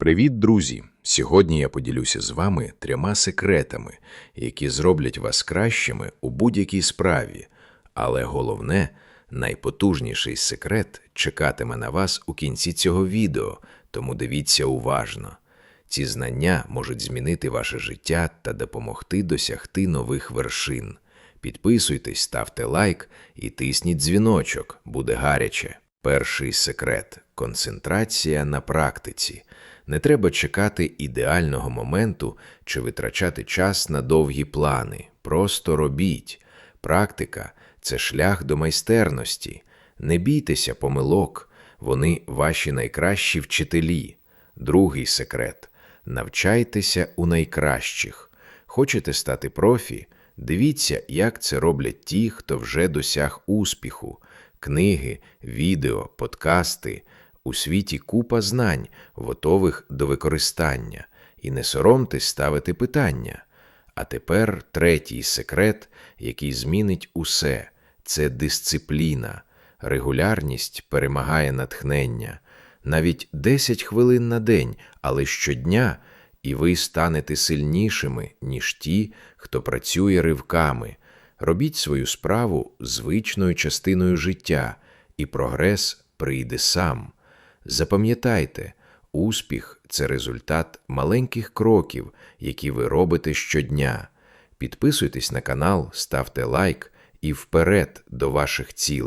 Привіт, друзі! Сьогодні я поділюся з вами трьома секретами, які зроблять вас кращими у будь-якій справі. Але головне, найпотужніший секрет чекатиме на вас у кінці цього відео, тому дивіться уважно. Ці знання можуть змінити ваше життя та допомогти досягти нових вершин. Підписуйтесь, ставте лайк і тисніть дзвіночок, буде гаряче. Перший секрет концентрація на практиці. Не треба чекати ідеального моменту чи витрачати час на довгі плани. Просто робіть. Практика це шлях до майстерності. Не бійтеся помилок, вони ваші найкращі вчителі. Другий секрет навчайтеся у найкращих. Хочете стати профі? Дивіться, як це роблять ті, хто вже досяг успіху. Книги, відео, подкасти. У світі купа знань, готових до використання. І не соромтесь ставити питання. А тепер третій секрет, який змінить усе це дисципліна. Регулярність перемагає натхнення. Навіть 10 хвилин на день, але щодня, і ви станете сильнішими, ніж ті, хто працює ривками. Робіть свою справу звичною частиною життя, і прогрес прийде сам. Запам'ятайте, успіх це результат маленьких кроків, які ви робите щодня. Підписуйтесь на канал, ставте лайк і вперед до ваших цілей.